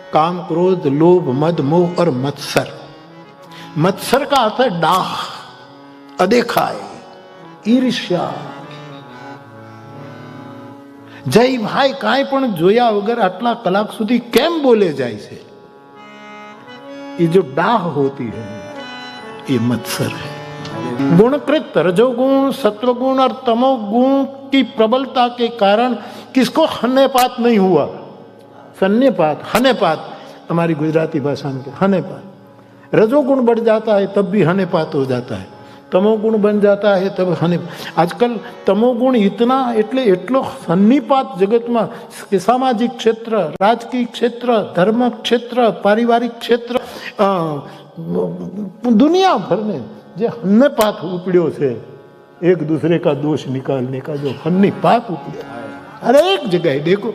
काम क्रोध लोभ मद मोह और मत्सर मत्सर का अर्थ है डाह अदेखाय ઈર્ષ્યા જય ભાઈ કાંઈ પણ જોયા વગર આટલા કલાક સુધી કેમ બોલે જાય છે ये जो डाह होती है ये मत्सर है गुणकृत रजोगुण सत्वगुण और तमोगुण की प्रबलता के कारण किसको हन्यपात नहीं हुआ सन्यपात हन्यपात हमारी गुजराती भाषा में हन्यपात रजोगुण बढ़ जाता है तब भी हन्यपात हो जाता है तमोगुण बन जाता है तब हने आजकल तमोगुण इतना એટલે એટલો સન્નિપાત જગતમાં કે સામાજિક ક્ષેત્ર રાજકીય ક્ષેત્ર ધર્મ ક્ષેત્ર પારિવારિક ક્ષેત્ર અ, दुनिया भर में જે હન્નપાત ઉપડ્યો છે એક दूसरे का दोष निकालने का जो हन्नीपात उपड़ा है हर एक जगह देखो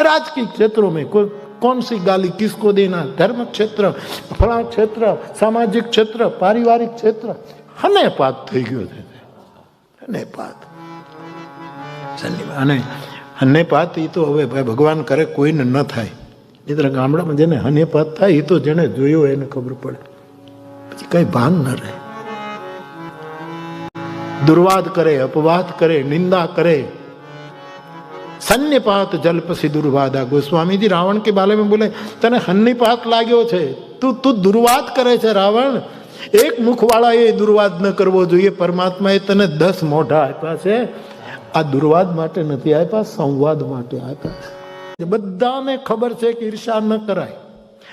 राजकीय क्षेत्रों में कोई कौन सी गाली किसको देना धर्म क्षेत्र फला क्षेत्र सामाजिक क्षेत्र पारिवारिक क्षेत्र હનેપાત થઈ ગયો છે હનેપાત અને હનેપાત એ તો હવે ભાઈ ભગવાન કરે કોઈને ન થાય નહીતર ગામડામાં જેને હનેપાત થાય એ તો જેને જોયો એને ખબર પડે પછી કઈ ભાન ન રહે દુર્વાદ કરે અપવાદ કરે નિંદા કરે સન્યપાત જલ્પ સિદુર્વાદા ગોસ્વામીજી ગોસ્વામી રાવણ કે બાલે મેં બોલે તને હન્યપાત લાગ્યો છે તું તું દુર્વાદ કરે છે રાવણ એક મુખવાળા એ દુર્વાદ ન કરવો જોઈએ પરમાત્માએ તને દસ મોઢા આપ્યા છે। આ દુર્વાદ માટે નથી આપ્યા, સંવાદ માટે આપ્યા છે. બધાને ખબર છે કે ઈર્ષા ન કરાય,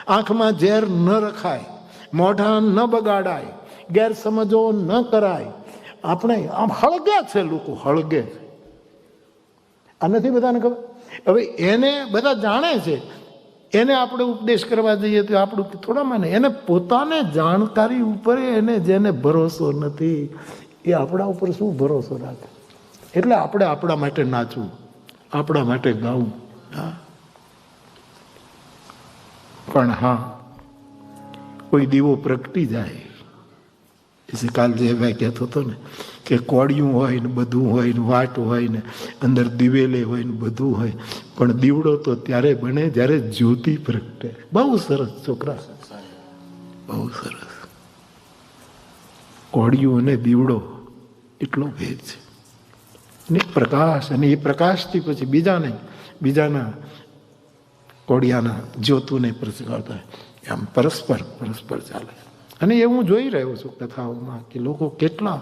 આંખમાં ઝેર ન રખાય, મોઢા ન બગાડાય, ગેરસમજો ન કરાય. આપણે આમ હળગે છે લોકો, હળગે છે. આ નથી બધાને ખબર? હવે એને બધા જાણે છે. એને આપણે ઉપદેશ કરવા જઈએ તો આપણું થોડા માને. એને પોતાને જાણકારી ઉપર એને જેને ભરોસો નથી, એ આપણા ઉપર શું ભરોસો રાખે? એટલે આપણે આપણા માટે નાચવું, આપણા માટે ગાવું. હા. પણ હા, કોઈ દીવો પ્રગટી જાય. એસે કાલ જે ભાઈ કહેતો હતો ને કે કોડિયું હોય ને બધું હોય ને વાટ હોય ને અંદર દિવેલે હોય ને બધું હોય. પણ દીવડો તો ત્યારે બને જ્યારે જ્યોતિ પ્રગટે. બહુ સરસ, છોકરા. બહુ સરસ. કોડિયું અને દીવડો એટલો ભેદ છે. ને પ્રકાશ, અને એ પ્રકાશથી પછી બીજાને, બીજાના કોડિયાના જ્યોતુને પ્રસગાવતા આમ પરસ્પર પરસ્પર ચાલે. અને એ હું જોઈ રહ્યો છું કથાઓમાં કે લોકો કેટલા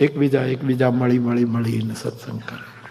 એકબીજા એકબીજા મળી મળી મળીને સત્સંગ કરે.